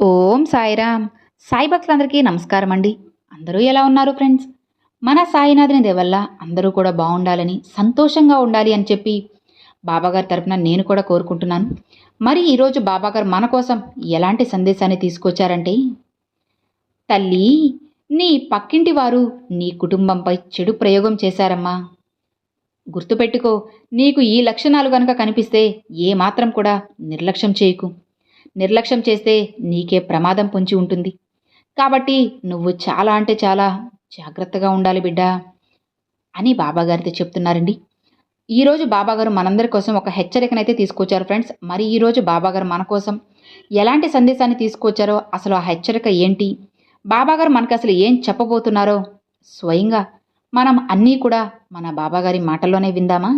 ఓం సాయిరామ్. సాయి భక్తులందరికీ నమస్కారం అండి. అందరూ ఎలా ఉన్నారు ఫ్రెండ్స్? మన సాయినాథుని దేవల్ల అందరూ కూడా బాగుండాలని సంతోషంగా ఉండాలి అని చెప్పి బాబాగారి తరపున నేను కూడా కోరుకుంటున్నాను. మరి ఈరోజు బాబాగారు మన కోసం ఎలాంటి సందేశాన్ని తీసుకొచ్చారంటే తల్లి నీ పక్కింటి వారు నీ కుటుంబంపై చెడు ప్రయోగం చేశారమ్మా. గుర్తుపెట్టుకో నీకు ఈ లక్షణాలు గనక కనిపిస్తే ఏమాత్రం కూడా నిర్లక్ష్యం చేయకు. నిర్లక్ష్యం చేస్తే నీకే ప్రమాదం పొంచి ఉంటుంది. కాబట్టి నువ్వు చాలా అంటే చాలా జాగ్రత్తగా ఉండాలి బిడ్డ అని బాబాగారితో చెప్తున్నారండి. ఈరోజు బాబాగారు మనందరి కోసం ఒక హెచ్చరికనైతే తీసుకొచ్చారు ఫ్రెండ్స్. మరి ఈరోజు బాబాగారు మన కోసం ఎలాంటి సందేశాన్ని తీసుకొచ్చారో అసలు ఆ హెచ్చరిక ఏంటి? బాబాగారు మనకు అసలు ఏం చెప్పబోతున్నారో స్వయంగా మనం అన్నీ కూడా మన బాబాగారి మాటల్లోనే విందామా?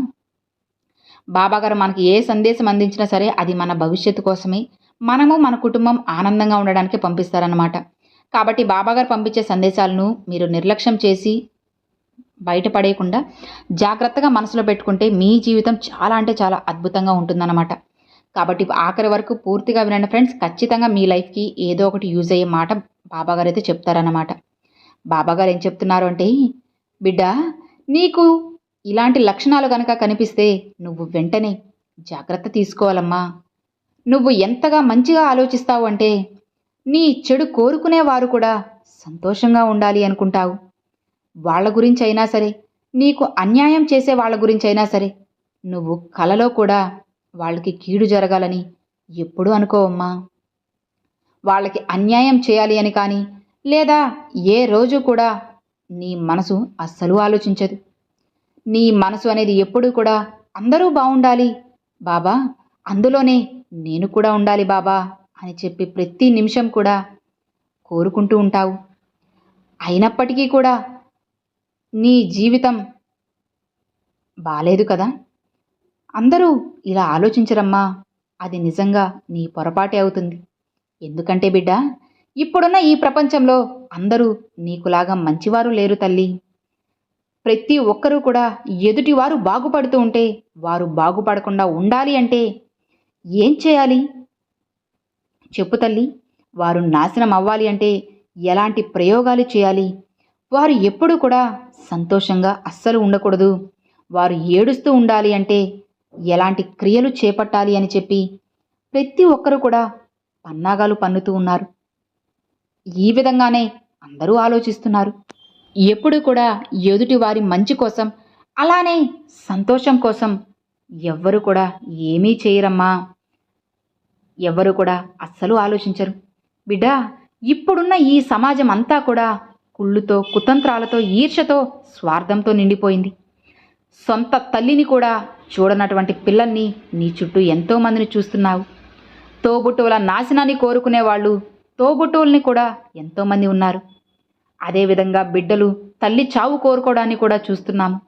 బాబాగారు మనకి ఏ సందేశం అందించినా సరే అది మన భవిష్యత్తు కోసమే. మనము మన కుటుంబం ఆనందంగా ఉండడానికి పంపిస్తారన్నమాట. కాబట్టి బాబాగారు పంపించే సందేశాలను మీరు నిర్లక్ష్యం చేసి బయటపడేయకుండా జాగ్రత్తగా మనసులో పెట్టుకుంటే మీ జీవితం చాలా అంటే చాలా అద్భుతంగా ఉంటుందన్నమాట. కాబట్టి ఆఖరి వరకు పూర్తిగా వినండి ఫ్రెండ్స్. ఖచ్చితంగా మీ లైఫ్కి ఏదో ఒకటి యూజ్ అయ్యే మాట బాబాగారు అయితే చెప్తారన్నమాట. బాబాగారు ఏం చెప్తున్నారు అంటే బిడ్డ నీకు ఇలాంటి లక్షణాలు కనుక కనిపిస్తే నువ్వు వెంటనే జాగ్రత్త తీసుకోవాలమ్మా. నువ్వు ఎంతగా మంచిగా ఆలోచిస్తావు అంటే నీ చెడు కోరుకునే వారు కూడా సంతోషంగా ఉండాలి అనుకుంటావు. వాళ్ళ గురించి అయినా సరే నీకు అన్యాయం చేసే వాళ్ళ గురించి అయినా సరే నువ్వు కలలో కూడా వాళ్ళకి కీడు జరగాలని ఎప్పుడూ అనుకోవమ్మా. వాళ్ళకి అన్యాయం చేయాలి అని కానీ లేదా ఏ రోజు కూడా నీ మనసు అస్సలు ఆలోచించదు. నీ మనసు అనేది ఎప్పుడూ కూడా అందరూ బాగుండాలి బాబా అందులోనే నేను కూడా ఉండాలి బాబా అని చెప్పి ప్రతి నిమిషం కూడా కోరుకుంటూ ఉంటావు. అయినప్పటికీ కూడా నీ జీవితం బాలేదు కదా? అందరూ ఇలా ఆలోచించరమ్మా. అది నిజంగా నీ పొరపాటే అవుతుంది. ఎందుకంటే బిడ్డ ఇప్పుడున్న ఈ ప్రపంచంలో అందరూ నీకులాగా మంచివారు లేరు తల్లి. ప్రతి ఒక్కరూ కూడా ఎదుటివారు బాగుపడుతూ ఉంటే వారు బాగుపడకుండా ఉండాలి అంటే ఏం చేయాలి? చెప్పు తల్లి వారు నాశనం అవ్వాలి అంటే ఎలాంటి ప్రయోగాలు చేయాలి? వారు ఎప్పుడూ కూడా సంతోషంగా అస్సలు ఉండకూడదు. వారు ఏడుస్తూ ఉండాలి అంటే ఎలాంటి క్రియలు చేపట్టాలి అని చెప్పి ప్రతి ఒక్కరూ కూడా పన్నాగాలు పన్నుతూ ఉన్నారు. ఈ విధంగానే అందరూ ఆలోచిస్తున్నారు. ఎప్పుడు కూడా ఎదుటి వారి మంచి కోసం అలానే సంతోషం కోసం ఎవ్వరు కూడా ఏమీ చేయరమ్మా. ఎవ్వరు కూడా అస్సలు ఆలోచించరు. బిడ్డా ఇప్పుడున్న ఈ సమాజం అంతా కూడా కుళ్ళుతో కుతంత్రాలతో ఈర్షతో స్వార్థంతో నిండిపోయింది. సొంత తల్లిని కూడా చూడనటువంటి పిల్లల్ని నీ చుట్టూ ఎంతోమందిని చూస్తున్నావు. తోబుట్టువుల నాశనాన్ని కోరుకునే వాళ్ళు తోబుట్టువుల్ని కూడా ఎంతోమంది ఉన్నారు. అదేవిధంగా బిడ్డలు తల్లి చావు కోరుకోవడాన్ని కూడా చూస్తున్నాము.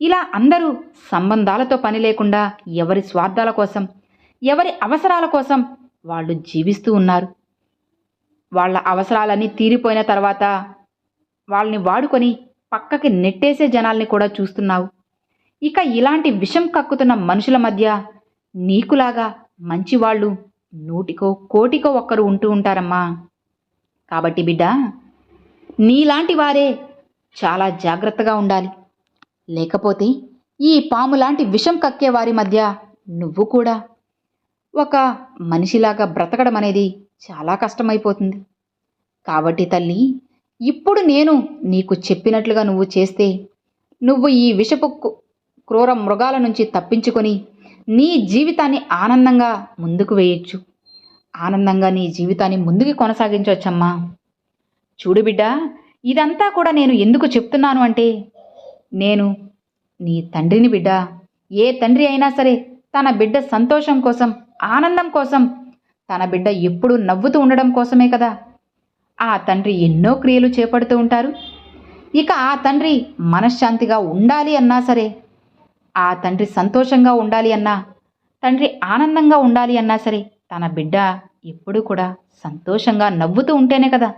ఇలా అందరూ సంబంధాలతో పని లేకుండా ఎవరి స్వార్థాల కోసం ఎవరి అవసరాల కోసం వాళ్ళు జీవిస్తూ ఉన్నారు. వాళ్ళ అవసరాలన్నీ తీరిపోయిన తర్వాత వాళ్ళని వాడుకొని పక్కకి నెట్టేసే జనాల్ని కూడా చూస్తున్నావు. ఇక ఇలాంటి విషం కక్కుతున్న మనుషుల మధ్య నీకులాగా మంచివాళ్ళు నూటికో కోటికో ఒక్కరు ఉంటూ ఉంటారమ్మా. కాబట్టి బిడ్డ నీలాంటి వారే చాలా జాగ్రత్తగా ఉండాలి. లేకపోతే ఈ పాములాంటి విషం కక్కే వారి మధ్య నువ్వు కూడా. ఒక మనిషిలాగా బ్రతకడం అనేది చాలా కష్టమైపోతుంది. కాబట్టి తల్లి ఇప్పుడు నేను నీకు చెప్పినట్లుగా నువ్వు చేస్తే నువ్వు ఈ విషపు క్రూర మృగాల నుంచి తప్పించుకొని నీ జీవితాన్ని ఆనందంగా ముందుకు వేయొచ్చు. ఆనందంగా నీ జీవితాన్ని ముందుకు కొనసాగించవచ్చమ్మా చూడు బిడ్డ ఇదంతా కూడా నేను ఎందుకు చెప్తున్నాను అంటే నేను నీ తండ్రిని బిడ్డ ఏ తండ్రి అయినా సరే తన బిడ్డ సంతోషం కోసం ఆనందం కోసం తన బిడ్డ ఎప్పుడూ నవ్వుతూ ఉండడం కోసమే కదా. ఆ తండ్రి ఎన్నో క్రియలు చేపడుతూ ఉంటారు. ఇక ఆ తండ్రి మనశ్శాంతిగా ఉండాలి అన్నా సరే ఆ తండ్రి సంతోషంగా ఉండాలి అన్నా తండ్రి ఆనందంగా ఉండాలి అన్నా సరే తన బిడ్డ ఎప్పుడూ కూడా సంతోషంగా నవ్వుతూ ఉంటేనే కదా.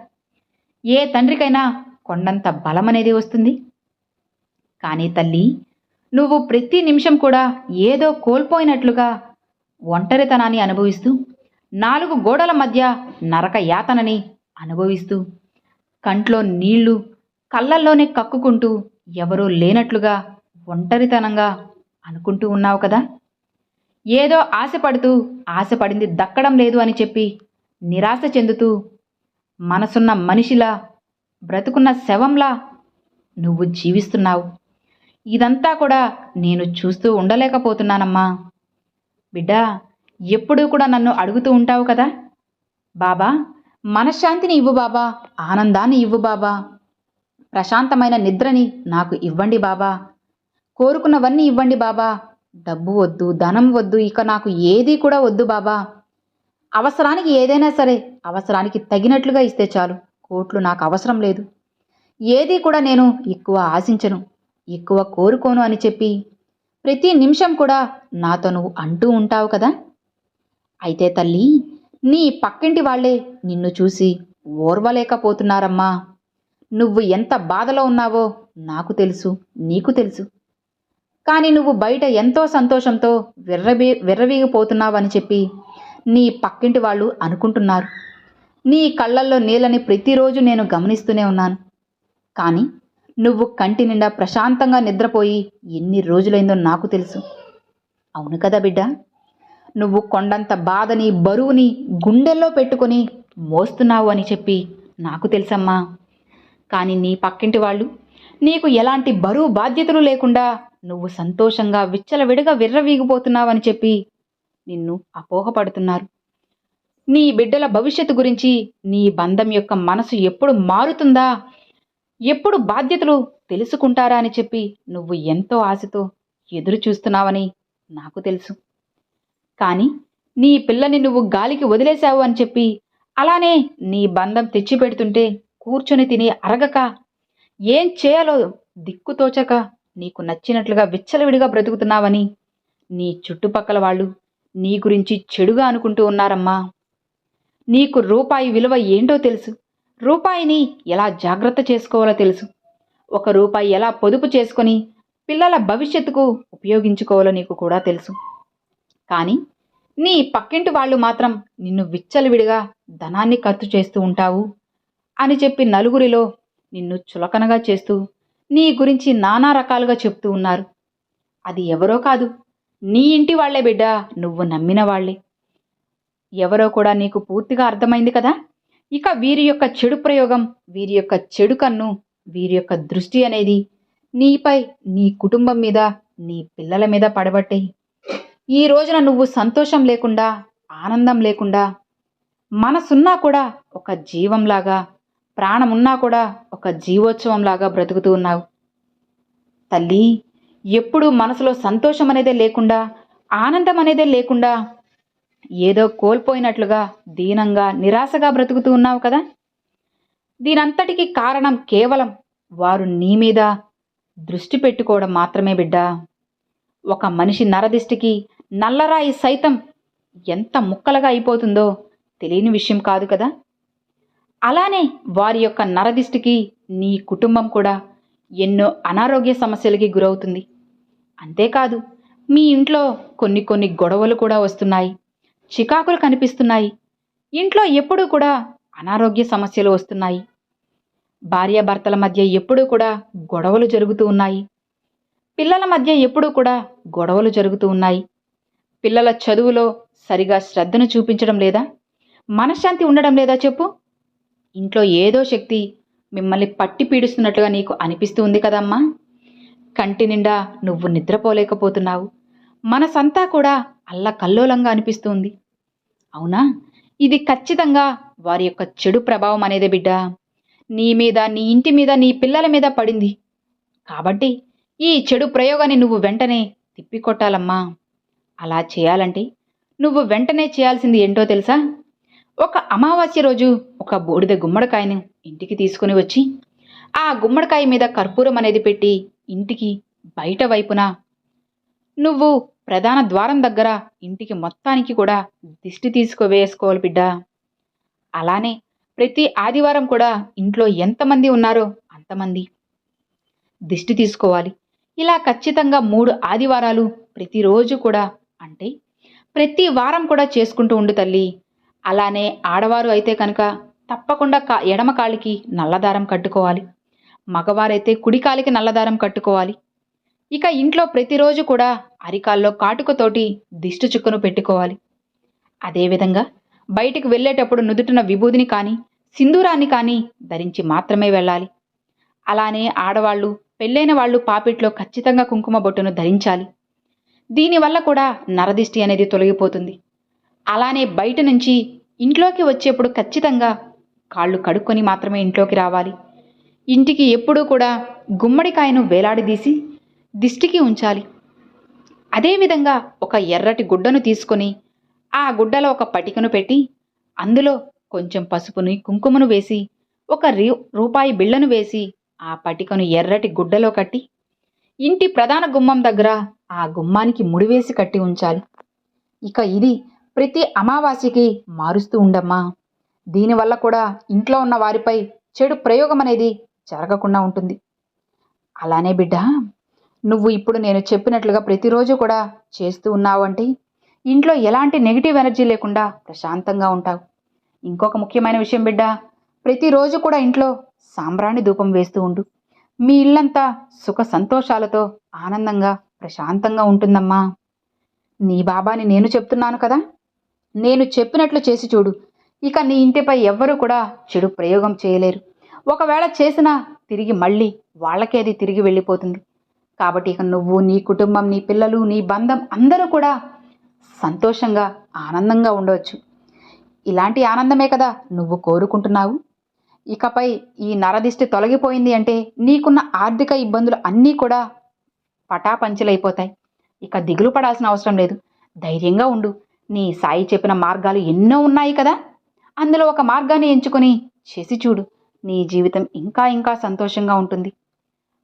ఏ తండ్రికైనా కొండంత బలం అనేది వస్తుంది. కానీ తల్లి నువ్వు ప్రతి నిమిషం కూడా ఏదో కోల్పోయినట్లుగా ఒంటరితనాన్ని అనుభవిస్తూ నాలుగు గోడల మధ్య నరక యాతనని అనుభవిస్తూ కంట్లో నీళ్ళు కళ్ళల్లోనే కక్కుకుంటూ ఎవరూ లేనట్లుగా ఒంటరితనంగా అనుకుంటూ ఉన్నావు కదా? ఏదో ఆశపడుతూ ఆశపడింది దక్కడం లేదు అని చెప్పి నిరాశ చెందుతూ మనసున్న మనిషిలా బ్రతుకున్న శవంలా నువ్వు జీవిస్తున్నావు. ఇదంతా కూడా నేను చూస్తూ ఉండలేకపోతున్నానమ్మా. బిడ్డా ఎప్పుడూ కూడా నన్ను అడుగుతూ ఉంటావు కదా? బాబా మనశ్శాంతిని ఇవ్వు బాబా ఆనందాన్ని ఇవ్వు బాబా. ప్రశాంతమైన నిద్రని నాకు ఇవ్వండి బాబా. కోరుకున్నవన్నీ ఇవ్వండి బాబా. డబ్బు వద్దు ధనం వద్దు ఇక నాకు ఏదీ కూడా వద్దు బాబా. అవసరానికి ఏదైనా సరే అవసరానికి తగినట్లుగా ఇస్తే చాలు. కోట్లు నాకు అవసరం లేదు. ఏదీ కూడా నేను ఎక్కువ ఆశించను. ఎక్కువ కోరుకోను అని చెప్పి ప్రతి నిమిషం కూడా నాతో నువ్వు అంటూ ఉంటావు కదా? అయితే తల్లి నీ పక్కింటి వాళ్ళే నిన్ను చూసి ఓర్వలేకపోతున్నారమ్మా. నువ్వు ఎంత బాధలో ఉన్నావో నాకు తెలుసు నీకు తెలుసు. కానీ నువ్వు బయట ఎంతో సంతోషంతో విర్రబీ విర్రవీగిపోతున్నావని చెప్పి నీ పక్కింటి వాళ్ళు అనుకుంటున్నారు. నీ కళ్ళల్లో నీళ్ళని ప్రతిరోజు నేను గమనిస్తూనే ఉన్నాను. కానీ నువ్వు కంటి నిండా ప్రశాంతంగా నిద్రపోయి ఎన్ని రోజులైందో నాకు తెలుసు. అవును కదా బిడ్డ? నువ్వు కొండంత బాధని బరువుని గుండెల్లో పెట్టుకొని మోస్తున్నావు అని చెప్పి నాకు తెలుసమ్మా. కానీ నీ పక్కింటి వాళ్ళు నీకు ఎలాంటి బరువు బాధ్యతలు లేకుండా నువ్వు సంతోషంగా విచ్చలవిడిగా విర్రవీగిపోతున్నావని చెప్పి నిన్ను అపోహపడుతున్నారు. నీ బిడ్డల భవిష్యత్తు గురించి నీ బంధం యొక్క మనసు ఎప్పుడు మారుతుందా? ఎప్పుడు బాధ్యతలు తెలుసుకుంటారా అని చెప్పి నువ్వు ఎంతో ఆశతో ఎదురు చూస్తున్నావని నాకు తెలుసు. కానీ నీ పిల్లని నువ్వు గాలికి వదిలేశావు అని చెప్పి అలానే నీ బంధం తెచ్చిపెడుతుంటే కూర్చొని తిని అరగక ఏం చేయాలో దిక్కుతోచక నీకు నచ్చినట్లుగా విచ్చలవిడిగా బ్రతుకుతున్నావని నీ చుట్టుపక్కల వాళ్ళు నీ గురించి చెడుగా అనుకుంటూ ఉన్నారమ్మా. నీకు రూపాయి విలువ ఏంటో తెలుసు. రూపాయిని ఎలా జాగ్రత్త చేసుకోవాలో తెలుసు. ఒక రూపాయి ఎలా పొదుపు చేసుకొని పిల్లల భవిష్యత్తుకు ఉపయోగించుకోవాలో నీకు కూడా తెలుసు. కానీ నీ పక్కింటి వాళ్ళు మాత్రం నిన్ను విచ్చలవిడిగా ధనాన్ని ఖర్చు చేస్తూ ఉంటావు అని చెప్పి నలుగురిలో నిన్ను చులకనగా చేస్తూ నీ గురించి నానా రకాలుగా చెప్తూ ఉన్నారు. అది ఎవరో కాదు నీ ఇంటి వాళ్ళే బిడ్డ నువ్వు నమ్మిన వాళ్ళే ఎవరో కూడా నీకు పూర్తిగా అర్థమైంది కదా? ఇక వీరి యొక్క చెడు ప్రయోగం వీరి యొక్క చెడు కన్ను వీరి యొక్క దృష్టి అనేది నీపై నీ కుటుంబం మీద నీ పిల్లల మీద పడబట్టే. ఈ రోజున నువ్వు సంతోషం లేకుండా ఆనందం లేకుండా మనసున్నా కూడా ఒక జీవంలాగా ప్రాణమున్నా కూడా ఒక జీవోత్సవంలాగా బ్రతుకుతూ ఉన్నావు. తల్లి ఎప్పుడూ మనసులో సంతోషం అనేదే లేకుండా ఆనందం అనేదే లేకుండా ఏదో కోల్పోయినట్లుగా దీనంగా నిరాశగా బ్రతుకుతూ ఉన్నావు కదా? దీనంతటికి కారణం కేవలం వారు నీ మీద దృష్టి పెట్టుకోవడం మాత్రమే బిడ్డా. ఒక మనిషి నరదిష్టికి నల్లరాయి సైతం ఎంత ముక్కలుగా అయిపోతుందో తెలియని విషయం కాదు కదా? అలానే వారి యొక్క నరదిష్టికి నీ కుటుంబం కూడా ఎన్నో అనారోగ్య సమస్యలకి గురవుతుంది. అంతేకాదు మీ ఇంట్లో కొన్ని కొన్ని గొడవలు కూడా వస్తున్నాయి. చికాకులు కనిపిస్తున్నాయి. ఇంట్లో ఎప్పుడూ కూడా అనారోగ్య సమస్యలు వస్తున్నాయి. భార్యాభర్తల మధ్య ఎప్పుడూ కూడా గొడవలు జరుగుతూ ఉన్నాయి. పిల్లల మధ్య ఎప్పుడూ కూడా గొడవలు జరుగుతూ ఉన్నాయి. పిల్లల చదువులో సరిగా శ్రద్ధను చూపించడం లేదా? మనశ్శాంతి ఉండడం లేదా చెప్పు? ఇంట్లో ఏదో శక్తి మిమ్మల్ని పట్టి పీడిస్తున్నట్లుగా నీకు అనిపిస్తూ ఉంది కదమ్మా. కంటి నిండా నువ్వు నిద్రపోలేకపోతున్నావు. మనసంతా కూడా అల్లకల్లోలంగా అనిపిస్తుంది. అవునా? ఇది ఖచ్చితంగా వారి యొక్క చెడు ప్రభావం అనేదే బిడ్డ. నీ మీద నీ ఇంటి మీద నీ పిల్లల మీద పడింది. కాబట్టి ఈ చెడు ప్రయోగాన్ని నువ్వు వెంటనే తిప్పికొట్టాలమ్మా. అలా చేయాలంటే నువ్వు వెంటనే చేయాల్సింది ఏంటో తెలుసా? ఒక అమావాస్య రోజు ఒక బూడిద గుమ్మడికాయను ఇంటికి తీసుకుని వచ్చి ఆ గుమ్మడికాయ మీద కర్పూరం అనేది పెట్టి ఇంటికి బయట వైపున నువ్వు ప్రధాన ద్వారం దగ్గర ఇంటికి మొత్తానికి కూడా దిష్టి తీసుకు వేసుకోవాలి బిడ్డ. అలానే ప్రతి ఆదివారం కూడా ఇంట్లో ఎంతమంది ఉన్నారో అంతమంది. దిష్టి తీసుకోవాలి. ఇలా ఖచ్చితంగా మూడు ఆదివారాలు ప్రతిరోజు కూడా అంటే ప్రతి వారం కూడా చేసుకుంటూ ఉండు తల్లి. అలానే ఆడవారు అయితే కనుక తప్పకుండా కా ఎడమ కాలికి నల్లదారం కట్టుకోవాలి. మగవారైతే కుడి కాలికి నల్లదారం కట్టుకోవాలి. ఇక ఇంట్లో ప్రతిరోజు కూడా అరికాల్లో కాటుకతోటి దిష్టి చుక్కను పెట్టుకోవాలి. అదేవిధంగా బయటికి వెళ్ళేటప్పుడు నుదుటిన విభూదిని కానీ సింధూరాన్ని కానీ ధరించి మాత్రమే వెళ్ళాలి. అలానే ఆడవాళ్ళు పెళ్ళైన వాళ్ళు పాపిట్లో ఖచ్చితంగా కుంకుమ బొట్టును ధరించాలి. దీనివల్ల కూడా నరదిష్టి అనేది తొలగిపోతుంది. అలానే బయట నుంచి ఇంట్లోకి వచ్చేప్పుడు ఖచ్చితంగా కాళ్ళు కడుక్కొని మాత్రమే ఇంట్లోకి రావాలి. ఇంటికి ఎప్పుడూ కూడా గుమ్మడికాయను వేలాడదీసి దిష్టికి ఉంచాలి. అదేవిధంగా ఒక ఎర్రటి గుడ్డను తీసుకొని ఆ గుడ్డలో ఒక పటికను పెట్టి అందులో కొంచెం పసుపుని కుంకుమను వేసి ఒక రూపాయి బిళ్ళను వేసి ఆ పటికను ఎర్రటి గుడ్డలో కట్టి ఇంటి ప్రధాన గుమ్మం దగ్గర ఆ గుమ్మానికి ముడివేసి కట్టి ఉంచాలి. ఇక ఇది ప్రతి అమావాస్యకి మారుస్తూ ఉండమ్మా. దీనివల్ల కూడా ఇంట్లో ఉన్న వారిపై చెడు ప్రయోగం అనేది జరగకుండా ఉంటుంది. అలానే బిడ్డ నువ్వు ఇప్పుడు నేను చెప్పినట్లుగా ప్రతిరోజు కూడా చేస్తూ ఉన్నావంటే ఇంట్లో ఎలాంటి నెగిటివ్ ఎనర్జీ లేకుండా ప్రశాంతంగా ఉంటావు. ఇంకొక ముఖ్యమైన విషయం బిడ్డ ప్రతిరోజు కూడా ఇంట్లో సాంబ్రాణి ధూపం వేస్తూ ఉండు. మీ ఇల్లంతా సుఖ సంతోషాలతో ఆనందంగా ప్రశాంతంగా ఉంటుందమ్మా. నీ బాబాని నేను చెప్తున్నాను కదా? నేను చెప్పినట్లు చేసి చూడు. ఇక నీ ఇంటిపై ఎవ్వరూ కూడా చెడు ప్రయోగం చేయలేరు. ఒకవేళ చేసినా తిరిగి మళ్ళీ వాళ్ళకే అది తిరిగి వెళ్ళిపోతుంది. కాబట్టి ఇక నువ్వు నీ కుటుంబం నీ పిల్లలు నీ బంధం అందరూ కూడా సంతోషంగా ఆనందంగా ఉండవచ్చు ఇలాంటి ఆనందమే కదా నువ్వు కోరుకుంటున్నావు. ఇకపై ఈ నరదిష్టి తొలగిపోయింది అంటే నీకున్న ఆర్థిక ఇబ్బందులు అన్నీ కూడా పటాపంచలైపోతాయి. ఇక దిగులు పడాల్సిన అవసరం లేదు. ధైర్యంగా ఉండు. నీ సాయి చెప్పిన మార్గాలు ఎన్నో ఉన్నాయి కదా. అందులో ఒక మార్గాన్ని ఎంచుకొని చేసి చూడు. నీ జీవితం ఇంకా ఇంకా సంతోషంగా ఉంటుంది.